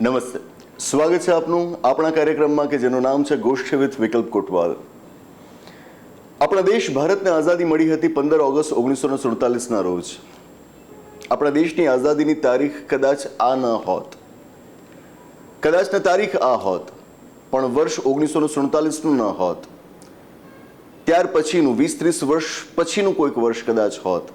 નમસ્તે. સ્વાગત છે આપનું આપણા કાર્યક્રમમાં કે જેનું નામ છે ગોષ્ઠ વિથ વિકલ્પ કોટવાલ. આપણા દેશ ભારતને આઝાદી મળી હતી પંદર ઓગસ્ટ ઓગણીસો સુડતાલીસના રોજ. આપણા દેશની આઝાદીની તારીખ કદાચ આ ન હોત. કદાચ ને તારીખ આ હોત, પણ વર્ષ ઓગણીસો સુડતાલીસનું ન હોત. ત્યાર પછીનું વીસ ત્રીસ વર્ષ પછીનું કોઈક વર્ષ કદાચ હોત,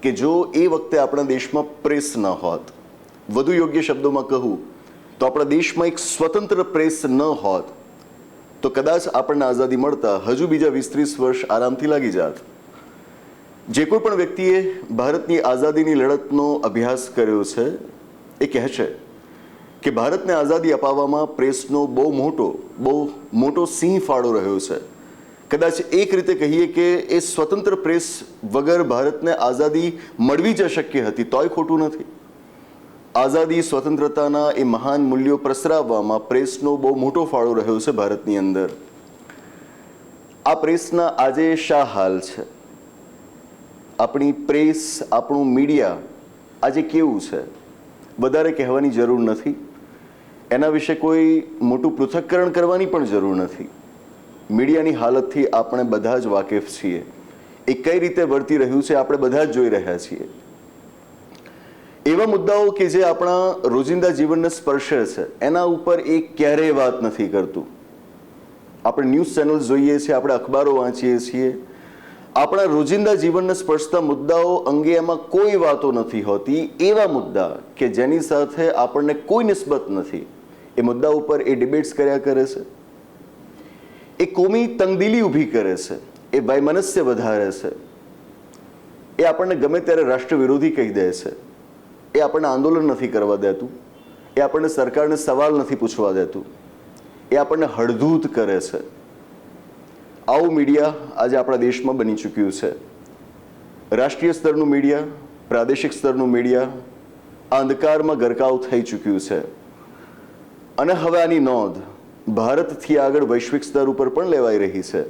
કે જો એ વખતે આપણા દેશમાં પ્રેસ ન હોત. વધુ યોગ્ય શબ્દોમાં કહું તો આપણા દેશમાં એક સ્વતંત્ર પ્રેસ ન હોત, તો કદાચ આપણને આઝાદી મળતા હજુ બીજા વીસ ત્રીસ વર્ષ આરામથી લાગી જાત. જે કોઈ પણ વ્યક્તિએ ભારતની આઝાદીની લડતનો અભ્યાસ કર્યો છે, એ કહે છે કે ભારતને આઝાદી અપાવવામાં પ્રેસનો બહુ મોટો બહુ મોટો સિંહ ફાળો રહ્યો છે. કદાચ એક રીતે કહીએ કે એ સ્વતંત્ર પ્રેસ વગર ભારતને આઝાદી મળવી જ અશક્ય હતી, તોય ખોટું નથી. આઝાદી સ્વતંત્રતાના એ મહાન મૂલ્યો પ્રસરાવવામાં પ્રેસનો બહુ મોટો ફાળો રહ્યો છે ભારતની અંદર. આ પ્રેસના આજે શા હાલ છે? આપણી પ્રેસ, આપણું મીડિયા આજે કેવું છે? વધારે કહેવાની જરૂર નથી. એના વિશે કોઈ મોટું પૃથક્કરણ કરવાની પણ જરૂર નથી. મીડિયાની હાલતથી આપણે બધા જ વાકેફ છીએ. એ કઈ રીતે વર્તી રહ્યું છે આપણે બધા જ જોઈ રહ્યા છીએ. એવા મુદ્દાઓ કે જે આપણા રોજિંદા જીવનને સ્પર્શે છે, એના ઉપર એ ક્યારેય વાત નથી કરતું. આપણે ન્યૂઝ ચેનલ જોઈએ છીએ, આપણે અખબારો વાંચીએ છીએ. આપણા રોજિંદા જીવનને સ્પર્શતા મુદ્દાઓ અંગે એમાં કોઈ વાતો નથી હોતી. એવા મુદ્દા કે જેની સાથે આપણને કોઈ નિસ્બત નથી. એ મુદ્દા ઉપર એ ડિબેટ્સ કર્યા કરે છે. એ કોમી તંગદિલી ઊભી કરે છે. એ વૈમનસ્ય વધારે છે. એ આપણને ગમે ત્યારે રાષ્ટ્ર વિરોધી કહી દે છે. એ આપણને આંદોલન નથી કરવા દેતું. એ આપણને સરકારને સવાલ નથી પૂછવા દેતું. એ આપણને હળધૂત કરે છે. આવું મીડિયા આજે આપણા દેશમાં બની ચૂક્યું છે. રાષ્ટ્રીય સ્તરનું મીડિયા, પ્રાદેશિક સ્તરનું મીડિયા અંધકારમાં ગરકાવ થઈ ચૂક્યું છે. અને હવે આની નોંધ ભારતથી આગળ વૈશ્વિક સ્તર ઉપર પણ લેવાઈ રહી છે.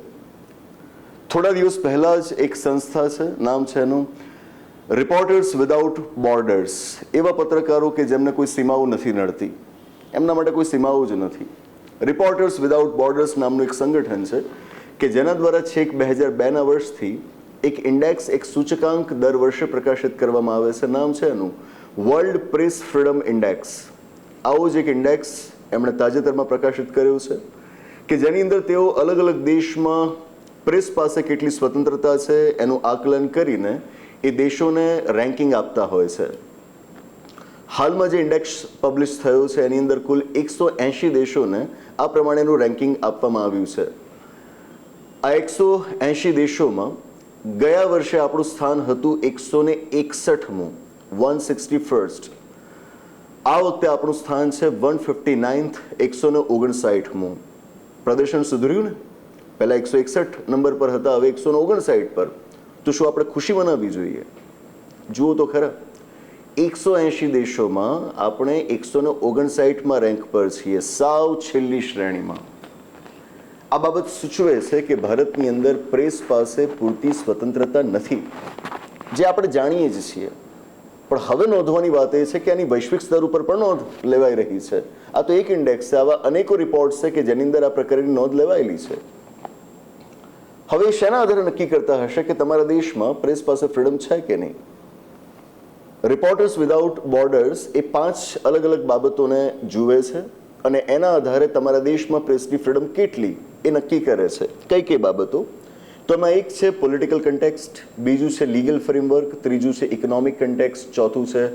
થોડા દિવસ પહેલાં જ એક સંસ્થા છે, નામ છે એનું રિપોર્ટર્સ વિદાઉટ બોર્ડર્સ એવા પત્રકારો કે જેમને કોઈ સીમાઓ નથી નડતી. એમના માટે કોઈ સીમાઓ જ નથી. રિપોર્ટર્સ વિદાઉટ બોર્ડર્સ નામનું એક સંગઠન છે કે જેના દ્વારા છેક બે હજાર બેના વર્ષથી એક ઇન્ડેક્સ એક સૂચકાંક દર વર્ષે પ્રકાશિત કરવામાં આવે છે. નામ છે એનું. વર્લ્ડ પ્રેસ ફ્રીડમ ઇન્ડેક્સ આવો જ એક ઇન્ડેક્સ એમણે તાજેતરમાં પ્રકાશિત કર્યો છે કે જેની અંદર તેઓ અલગ અલગ દેશમાં પ્રેસ પાસે કેટલી સ્વતંત્રતા છે, એનું આકલન કરીને એ દેશોને રેન્કિંગ આપતા હોય છે. હાલમાં જે ઇન્ડેક્સ પબ્લિશ થયો છે, એની અંદર કુલ એકસો એંશી દેશોને આ પ્રમાણેનું રેન્કિંગ આપવામાં આવ્યું છે. આ એકસો એંશી દેશોમાં ગયા વર્ષે આપણું સ્થાન હતું એકસો ને એકસઠમું વન સિક્સટી ફર્સ્ટ આ વખતે આપણું સ્થાન છે વન ફિફ્ટી નાઇન્થ એકસો ને ઓગણસાઠમું. પ્રદર્શન સુધર્યું ને? પહેલાં એકસો એકસઠ નંબર પર હતા, હવે એકસો ને ઓગણસાઠ પર. તો શું આપણે ખુશી મનાવવી જોઈએ? જુઓ તો ખરા. એકસો એંશી દેશોમાં આપણે એકસો ને ઓગણસાઠમાં રેન્ક પર છીએ સાવ છેલ્લી શ્રેણીમાં. આ બાબત સૂચવે છે કે ભારતની અંદર પ્રેસ પાસે પૂરતી સ્વતંત્રતા નથી, જે આપણે જાણીએ જ છીએ. પણ હવે નોંધવાની વાત એ છે કે આની વૈશ્વિક સ્તર ઉપર પણ નોંધ લેવાઈ રહી છે. આ તો એક ઇન્ડેક્સ છે, આવા અનેકો રિપોર્ટ્સ છે કે જેની અંદર આ પ્રકારની નોંધ લેવાયેલી છે. હવે શેના આધારે નક્કી કરતા હશે કે તમારા દેશમાં પ્રેસ પાસે ફ્રીડમ છે કે નહીં? રિપોર્ટર્સ વિધાઉટ બોર્ડર્સ એ પાંચ અલગ અલગ બાબતોને જુએ છે અને એના આધારે તમારા દેશમાં પ્રેસની ફ્રીડમ કેટલી એ નક્કી કરે છે. કઈ કઈ બાબતો? તો એમાં એક છે પોલિટિકલ કન્ટેક્સ્ટ બીજું છે લીગલ ફ્રેમવર્ક ત્રીજું છે ઇકોનોમિક કન્ટેક્સ્ટ ચોથું છે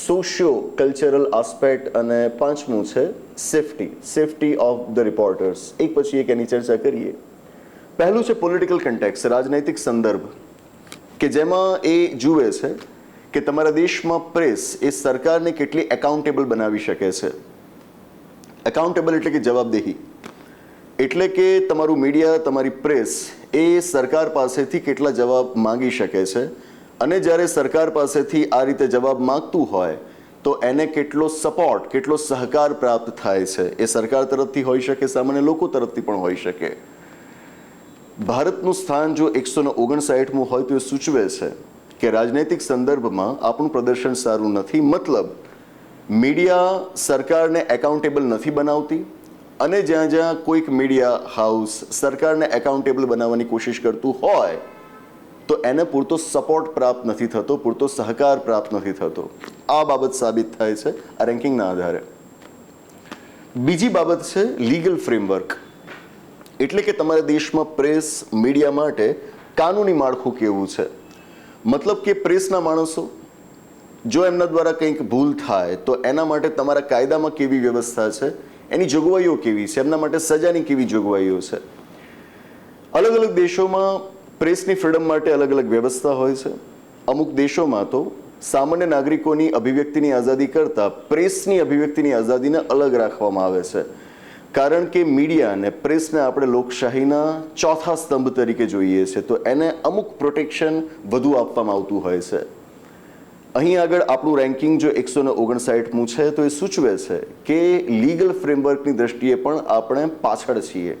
સોશિયો કલ્ચરલ આસ્પેક્ટ અને પાંચમું છે safety safety of the reporters એક પછી એક એની ચર્ચા કરીએ. પહેલું છે પોલિટિકલ કન્ટેક્સ રાજનૈતિક સંદર્ભ, કે જેમાં એ જુએ છે કે તમારા દેશમાં પ્રેસ એ સરકારને કેટલી એકાઉન્ટેબલ બનાવી શકે છે. એકાઉન્ટેબલ એટલે કે જવાબદેહી. એટલે કે તમારું મીડિયા તમારી પ્રેસ એ સરકાર પાસેથી કેટલા જવાબ માંગી શકે છે અને જ્યારે સરકાર પાસેથી આ રીતે જવાબ માંગતું હોય, તો એને કેટલો સપોર્ટ કેટલો સહકાર પ્રાપ્ત થાય છે એ સરકાર તરફથી હોઈ શકે, સામાન્ય લોકો તરફથી પણ હોઈ શકે. ભારતનું સ્થાન જો એકસો ને ઓગણસાઠમું હોય તો એ સૂચવે છે કે રાજનૈતિક સંદર્ભમાં આપણું પ્રદર્શન સારું નથી. મતલબ, મીડિયા સરકારને એકાઉન્ટેબલ નથી બનાવતી અને જ્યાં જ્યાં કોઈક મીડિયા હાઉસ સરકારને એકાઉન્ટેબલ બનાવવાની કોશિશ કરતું હોય, તો એને પૂરતો સપોર્ટ પ્રાપ્ત નથી થતો, પૂરતો સહકાર પ્રાપ્ત નથી થતો. આ બાબત સાબિત થાય છે આ રેન્કિંગના આધારે. બીજી બાબત છે લીગલ ફ્રેમવર્ક એટલે કે તમારા દેશમાં પ્રેસ, મીડિયા માટે કાનૂની માળખું કેવું છે? મતલબ કે પ્રેસના માણસો, જો એમના દ્વારા કંઈક ભૂલ થાય, તો એના માટે તમારા કાયદામાં કેવી વ્યવસ્થા છે? એની જોગવાઈઓ કેવી છે? એમના માટે સજાની કેવી જોગવાઈઓ છે? અલગ અલગ દેશોમાં પ્રેસની ફ્રીડમ માટે અલગ અલગ વ્યવસ્થા હોય છે. અમુક દેશોમાં તો સામાન્ય નાગરિકોની અભિવ્યક્તિની આઝાદી કરતાં પ્રેસની અભિવ્યક્તિની આઝાદીને અલગ રાખવામાં આવે છે. કારણ કે મીડિયા અને પ્રેસને આપણે લોકશાહીના ચોથા સ્તંભ તરીકે જોઈએ છે, તો એને અમુક પ્રોટેક્શન વધુ આપવામાં આવતું હોય છે. અહીં આગળ આપણું રેન્કિંગ જો એકસો ને ઓગણસાઠમું છે, તો એ સૂચવે છે કે લીગલ ફ્રેમવર્કની દ્રષ્ટિએ પણ આપણે પાછળ છીએ.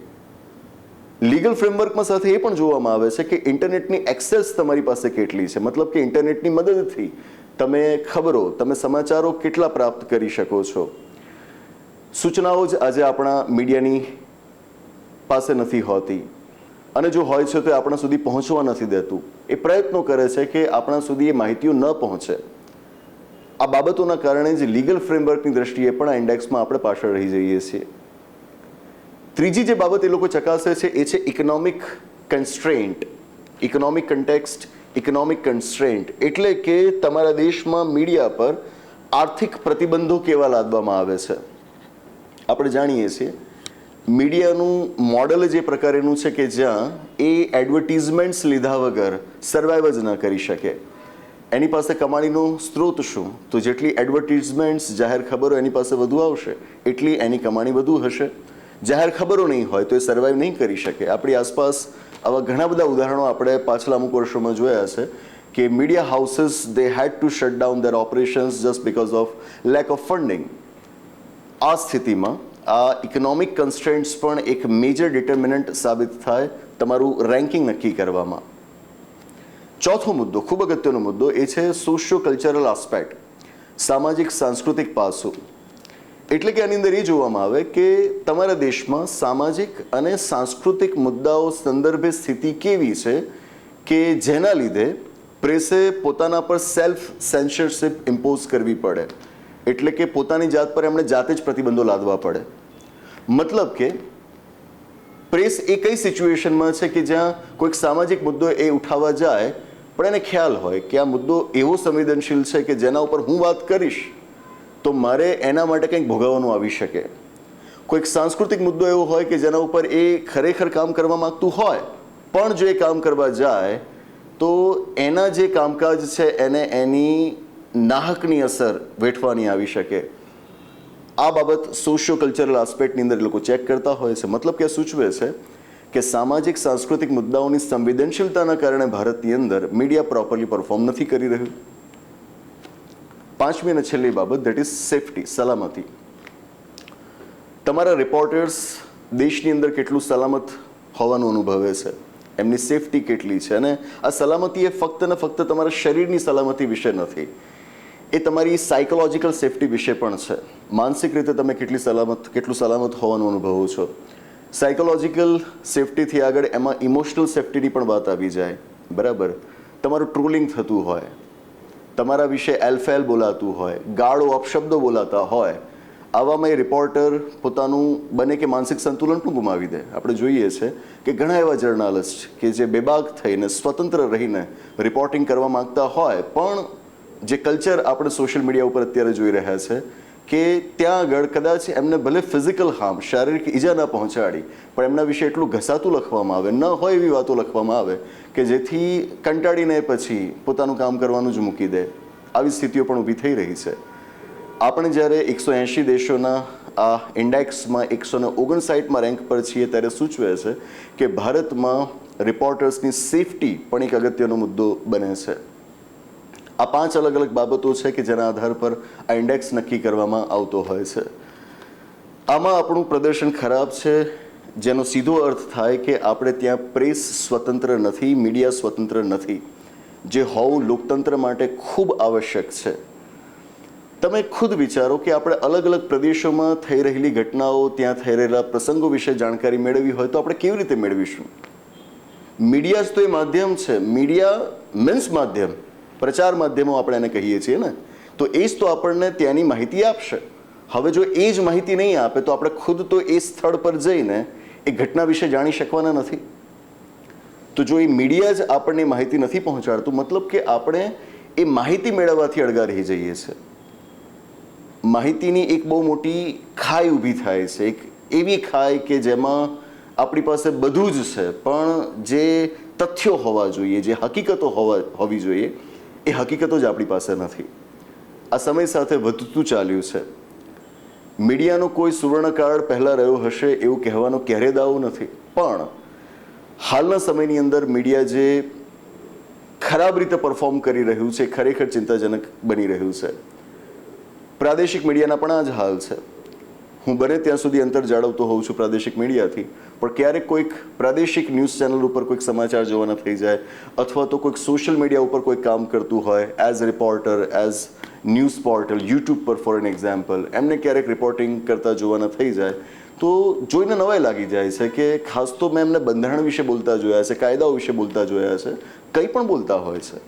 લીગલ ફ્રેમવર્કમાં સાથે એ પણ જોવામાં આવે છે કે ઇન્ટરનેટની એક્સેસ તમારી પાસે કેટલી છે. મતલબ કે ઇન્ટરનેટની મદદથી તમે ખબરો, તમે સમાચારો કેટલા પ્રાપ્ત કરી શકો છો? સૂચનાઓ જ આજે આપણા મીડિયાની પાસે નથી હોતી. અને જો હોય છે તો આપણા સુધી પહોંચવા નથી દેતું. એ પ્રયત્નો કરે છે કે આપણા સુધી એ માહિતીઓ ન પહોંચે. આ બાબતોના કારણે જ લીગલ ફ્રેમવર્કની દ્રષ્ટિએ પણ આ ઇન્ડેક્સમાં આપણે પાછળ રહી જઈએ છીએ. ત્રીજી જે બાબત એ લોકો ચકાસે છે એ છે economic constraint economic context economic constraint એટલે કે તમારા દેશમાં મીડિયા પર આર્થિક પ્રતિબંધો કેવા લાદવામાં આવે છે. આપણે જાણીએ છીએ. મીડિયાનું મોડલ જ પ્રકારેનું છે કે જ્યાં એ એડવર્ટિઝમેન્ટ્સ લીધા વગર સર્વાઈવ જ ન કરી શકે. એની પાસે કમાણીનો સ્ત્રોત શું? તો જેટલી એડવર્ટિઝમેન્ટ્સ, જાહેર ખબરો એની પાસે વધુ આવશે, એટલી એની કમાણી વધુ હશે. જાહેર ખબરો નહીં હોય તો એ સર્વાઈવ નહીં કરી શકે. આપણી આસપાસ આવા ઘણા બધા ઉદાહરણો આપણે પાછલા અમુક વર્ષોમાં જોયા છે કે media houses they had to shut down their operations just because of lack of funding આ સ્થિતિમાં, આ ઇકોનોમિક કન્સ્ટ્રેન્ટ્સ પણ એક મેજર ડિટર્મિનન્ટ સાબિત થાય તમારું રેન્કિંગ નક્કી કરવામાં. ચોથો મુદ્દો, ખૂબ અગત્યનો મુદ્દો એ છે સોશિયો કલ્ચરલ આસ્પેક્ટ સામાજિક સાંસ્કૃતિક પાસું. એટલે કે આની અંદર એ જોવામાં આવે કે તમારા દેશમાં સામાજિક અને સાંસ્કૃતિક મુદ્દાઓ સંદર્ભે સ્થિતિ કેવી છે કે જેના લીધે પ્રેસે પોતાના પર સેલ્ફ સેન્સરશિપ ઇમ્પોઝ કરવી પડે. એટલે કે પોતાની જાત પર એમણે જાતે જ પ્રતિબંધો લાદવા પડે. મતલબ કે પ્રેસ એ કઈ સિચ્યુએશનમાં છે કે જ્યાં કોઈક સામાજિક મુદ્દો એ ઉઠાવવા જાય, પણ એને ખ્યાલ હોય કે આ મુદ્દો એવો સંવેદનશીલ છે કે જેના ઉપર હું વાત કરીશ, તો મારે એના માટે કંઈક ભોગવવાનું આવી શકે. કોઈક સાંસ્કૃતિક મુદ્દો એવો હોય કે જેના ઉપર એ ખરેખર કામ કરવા માંગતું હોય, પણ જો એ કામ કરવા જાય, તો એના જે કામકાજ છે એને એની નાહકની અસર વેઠવાની આવી શકે. આ બાબત સોશિયો કલ્ચરલ આસ્પેક્ટની અંદર લોકો ચેક કરતા હોય છે. મતલબ કે સૂચવે છે કે સામાજિક, સાંસ્કૃતિક મુદ્દાઓની સંવેદનશીલતાના કારણે ભારતની અંદર મીડિયા પ્રોપરલી પરફોર્મ નથી કરી રહ્યું. પાંચમી અને છેલ્લી બાબત દેટ ઇઝ સેફટી સલામતી. તમારા રિપોર્ટર્સ દેશની અંદર કેટલું સલામત હોવાનું અનુભવે છે? એમની સેફટી કેટલી છે? અને આ સલામતી એ ફક્ત ને ફક્ત તમારા શરીરની સલામતી વિશે નથી. એ તમારી સાયકોલોજીકલ સેફટી વિશે પણ છે. માનસિક રીતે તમે કેટલી સલામત, કેટલું સલામત હોવાનું અનુભવો છો? સાયકોલોજીકલ સેફટીથી આગળ એમાં ઇમોશનલ સેફટીની પણ વાત આવી જાય. બરાબર? તમારું ટ્રોલિંગ થતું હોય. તમારા વિશે એલફેલ બોલાતું હોય. ગાળો અપશબ્દો બોલાતા હોય. આવામાં એ રિપોર્ટર પોતાનું બને કે માનસિક સંતુલન પણ ગુમાવી દે. આપણે જોઈએ છે કે ઘણા એવા જર્નાલિસ્ટ કે જે બેબાક થઈને સ્વતંત્ર રહીને રિપોર્ટિંગ કરવા માંગતા હોય, પણ જે કલ્ચર આપણે સોશિયલ મીડિયા ઉપર અત્યારે જોઈ રહ્યા છે કે ત્યાં આગળ કદાચ એમને ભલે ફિઝિકલ હાર્મ, શારીરિક ઈજા ન પહોંચાડી, પણ એમના વિશે એટલું ઘસાતું લખવામાં આવે, ન હોય એવી વાતો લખવામાં આવે કે જેથી કંટાળીને પછી પોતાનું કામ કરવાનું જ મૂકી દે. આવી સ્થિતિઓ પણ ઊભી થઈ રહી છે. આપણે જ્યારે એકસો એંશી દેશોના આ ઇન્ડેક્સમાં એકસો ને ઓગણસાઠમાં રેન્ક પર છીએ ત્યારે સૂચવે છે કે ભારતમાં રિપોર્ટર્સની સેફટી પણ એક અગત્યનો મુદ્દો બને છે. આ પાંચ અલગ અલગ બાબતો છે કે જેના આધાર પર આ ઇન્ડેક્સ નક્કી કરવામાં આવતો હોય છે. આમાં આપણું પ્રદર્શન ખરાબ છે, જેનો સીધો અર્થ થાય કે આપણે ત્યાં પ્રેસ સ્વતંત્ર નથી, મીડિયા સ્વતંત્ર નથી, જે હોવું લોકતંત્ર માટે ખૂબ આવશ્યક છે. તમે ખુદ વિચારો કે આપણે અલગ અલગ પ્રદેશોમાં થઈ રહેલી ઘટનાઓ, ત્યાં થઈ રહેલા પ્રસંગો વિશે જાણકારી મેળવવી હોય તો આપણે કેવી રીતે મેળવીશું? મીડિયા જ તો એ માધ્યમ છે. મીડિયા મીન્સ માધ્યમ. પ્રચાર માધ્યમો આપણે એને કહીએ છીએ ને, તો એ જ તો આપણને ત્યાંની માહિતી આપશે. હવે જો એ જ માહિતી નહીં આપે, તો આપણે ખુદ તો એ સ્થળ પર જઈને એ ઘટના વિશે જાણી શકવાના નથી. તો જો એ મીડિયા જ આપણને માહિતી નથી પહોંચાડતું, મતલબ કે આપણે એ માહિતી મેળવવાથી અડગા રહી જઈએ છીએ માહિતીની એક બહુ મોટી ખાઈ ઊભી થાય છે, એક એવી ખાઈ કે જેમાં આપણી પાસે બધું જ છે, પણ જે તથ્યો હોવા જોઈએ, જે હકીકતો હોવા, હોવી જોઈએ એ હકીકતો જ આપણી પાસે નથી. આ સમય સાથે વધતું ચાલ્યું છે. મીડિયાનો કોઈ સુવર્ણકાળ પહેલાં રહ્યો હશે એવું કહેવાનો ક્યારે દાવો નથી. પણ હાલના સમયની અંદર મીડિયા જે ખરાબ રીતે પરફોર્મ કરી રહ્યું છે, ખરેખર ચિંતાજનક બની રહ્યું છે. પ્રાદેશિક મીડિયાના પણ આ જ હાલ છે. હું બને ત્યાં સુધી અંતર જાળવતો હોઉં છું પ્રાદેશિક મીડિયાથી. પણ ક્યારેક કોઈક પ્રાદેશિક ન્યૂઝ ચેનલ ઉપર કોઈક સમાચાર જોવાના થઈ જાય, અથવા તો કોઈક સોશિયલ મીડિયા ઉપર કોઈ કામ કરતું હોય as reporter as news portal YouTube પર ફોર એન એક્ઝામ્પલ એમને ક્યારેક રિપોર્ટિંગ કરતા જોવાના થઈ જાય, તો જોઈને નવાઈ લાગી જાય છે કે ખાસ તો મેં એમને બંધારણ વિશે બોલતા જોયા છે, કાયદાઓ વિશે બોલતા જોયા છે, કંઈ પણ બોલતા હોય છે.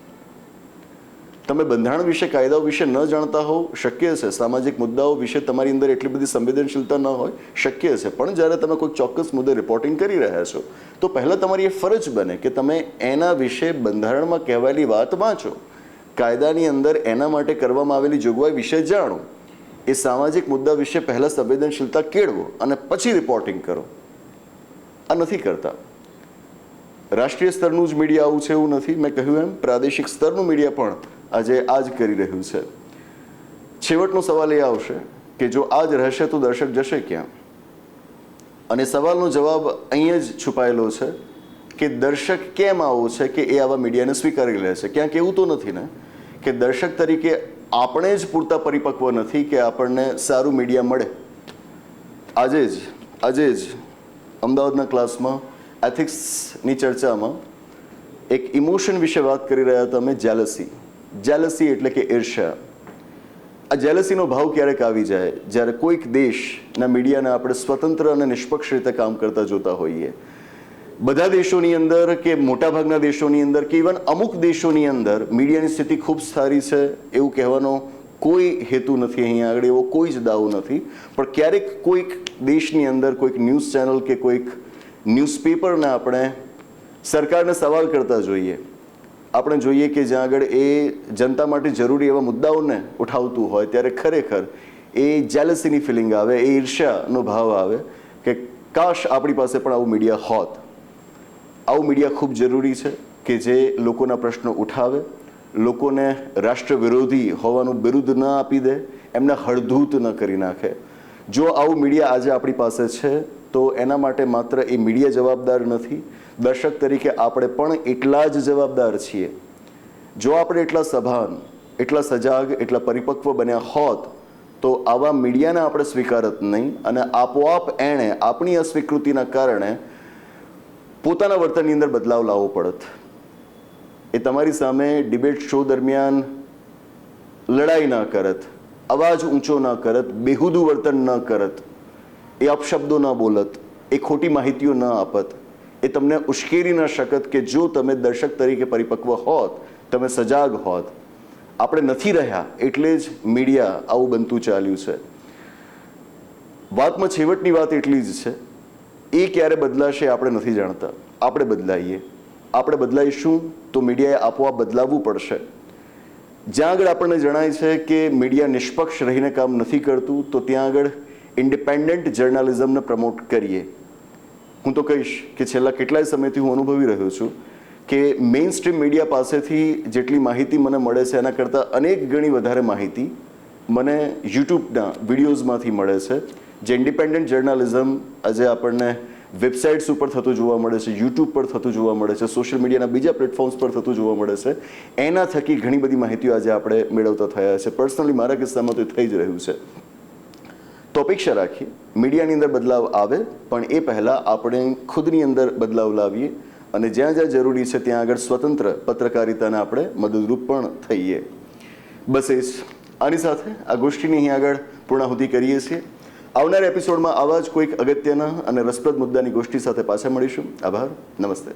તમે બંધારણ વિશે, કાયદાઓ વિશે ન જાણતા હોવ, શક્ય છે. સામાજિક મુદ્દાઓ વિશે તમારી અંદર એટલી બધી સંવેદનશીલતા ન હોય, શક્ય છે. પણ જ્યારે તમે કોઈ ચોક્કસ મુદ્દે રિપોર્ટિંગ કરી રહ્યા છો, તો પહેલાં તમારી એ ફરજ બને કે તમે એના વિશે બંધારણમાં કહેવાયેલી વાત વાંચો. કાયદાની અંદર એના માટે કરવામાં આવેલી જોગવાઈ વિશે જાણો. એ સામાજિક મુદ્દા વિશે પહેલાં સંવેદનશીલતા કેળવો અને પછી રિપોર્ટિંગ કરો. આ નથી કરતા. રાષ્ટ્રીય સ્તરનું જ મીડિયા આવું છે એવું નથી. મેં કહ્યું એમ, પ્રાદેશિક સ્તરનું મીડિયા પણ આજે આ જ કરી રહ્યું છે. છેવટનો સવાલ એ આવશે કે જો આ જ રહેશે તો દર્શક જશે ક્યાં? અને સવાલનો જવાબ અહીંયા જ છુપાયેલો છે કે દર્શક કેમ આવો છે કે એ આવા મીડિયાને સ્વીકારી લે છે? ક્યાંક એવું તો નથી ને? કે દર્શક તરીકે આપણે જ પૂરતા પરિપક્વ નથી કે આપણને સારું મીડિયા મળે? આજે જ આજે જ અમદાવાદના ક્લાસમાં એથિક્સની ચર્ચામાં એક ઇમોશન વિશે વાત કરી રહ્યા હતા અમે જેલસી જેલસી એટલે કે ઈર્ષ્યા. આ જેલસીનો ભાવ ક્યારેક આવી જાય? જ્યારે કોઈક દેશના મીડિયાને આપણે સ્વતંત્ર અને નિષ્પક્ષ રીતે કામ કરતા જોતા હોઈએ. બધા દેશોની અંદર કે મોટાભાગના દેશોની અંદર કે ઇવન અમુક દેશોની અંદર મીડિયાની સ્થિતિ ખૂબ સારી છે, એવું કહેવાનો કોઈ હેતુ નથી અહીંયા આગળ, એવો કોઈ જ દાવો નથી. પણ ક્યારેક કોઈક દેશની અંદર કોઈક ન્યૂઝ ચેનલ કે કોઈક ન્યૂઝપેપરને આપણે સરકારને સવાલ કરતા જોઈએ. આપણે જોઈએ કે જ્યાં આગળ એ જનતા માટે જરૂરી એવા મુદ્દાઓને ઉઠાવતું હોય, ત્યારે ખરેખર એ જેલસીની ફિલિંગ આવે, એ ઈર્ષ્યાનો ભાવ આવે કે કાશ આપણી પાસે પણ આવું મીડિયા હોત. આવું મીડિયા ખૂબ જરૂરી છે કે જે લોકોના પ્રશ્નો ઉઠાવે, લોકોને રાષ્ટ્ર વિરોધી હોવાનું બિરુદ ન આપી દે, એમને હળધૂત ન કરી નાખે. જો આવું મીડિયા આજે આપણી પાસે છે તો એના માટે માત્ર એ મીડિયા જવાબદાર નથી. દર્શક તરીકે આપણે પણ એટલા જ જવાબદાર છીએ. જો આપણે એટલા સભાન, એટલા સજાગ, એટલા પરિપક્વ બન્યા હોત, તો આવા મીડિયાને આપણે સ્વીકારત નહીં અને આપોઆપ એણે આપણી અસ્વીકૃતિના કારણે પોતાના વર્તનની અંદર બદલાવ લાવવો પડત. એ તમારી સામે ડિબેટ શો દરમિયાન લડાઈ ના કરત, અવાજ ઊંચો ના કરત, બેહુદું વર્તન ન કરત. એ અપશબ્દો ન બોલત, એ ખોટી માહિતીઓ ન આપત, એ તમને ઉશ્કેરી ન શકત કે જો તમે દર્શક તરીકે પરિપક્વ હોત, તમે સજાગ હોત. આપણે નથી રહ્યા, એટલે જ મીડિયા આવું બનતું ચાલ્યું છે. વાતમાં છેવટની વાત એટલી જ છે. એ ક્યારે બદલાશે આપણે નથી જાણતા. આપણે બદલાઈએ. આપણે બદલાઈશું તો મીડિયાએ આપોઆપ બદલાવવું પડશે. જ્યાં આગળ આપણને જણાય છે કે મીડિયા નિષ્પક્ષ રહીને કામ નથી કરતું, તો ત્યાં આગળ ઇન્ડિપેન્ડન્ટ જર્નાલિઝમને પ્રમોટ કરીએ. હું તો કહીશ કે છેલ્લા કેટલાય સમયથી હું અનુભવી રહ્યો છું કે મેઇન સ્ટ્રીમ મીડિયા પાસેથી જેટલી માહિતી મને મળે છે, એના કરતાં અનેક ગણી વધારે માહિતી મને યુટ્યુબના વિડીયોઝમાંથી મળે છે, જે ઇન્ડિપેન્ડન્ટ જર્નાલિઝમ આજે આપણને વેબસાઇટ્સ ઉપર થતું જોવા મળે છે યુટ્યુબ પર થતું જોવા મળે છે સોશિયલ મીડિયાના બીજા પ્લેટફોર્મ્સ પર થતું જોવા મળે છે, એના થકી ઘણી બધી માહિતીઓ આજે આપણે મેળવતા થયા છે. પર્સનલી મારા કિસ્સામાં તો થઈ જ રહ્યું છે. તો અપેક્ષા રાખીએ મીડિયાની અંદર બદલાવ આવે, પણ એ પહેલાં આપણે ખુદની અંદર બદલાવ લાવીએ અને જ્યાં જ્યાં જરૂરી છે ત્યાં આગળ સ્વતંત્ર પત્રકારિતાને આપણે મદદરૂપ પણ થઈએ. બસ એ જ આની સાથે આ ગોષ્ઠીની અહીં આગળ પૂર્ણાહુતિ કરીએ છીએ. આવનાર એપિસોડમાં આવા જ કોઈક અગત્યના અને રસપ્રદ મુદ્દાની ગોષ્ઠી સાથે પાછા મળીશું. આભાર. નમસ્તે.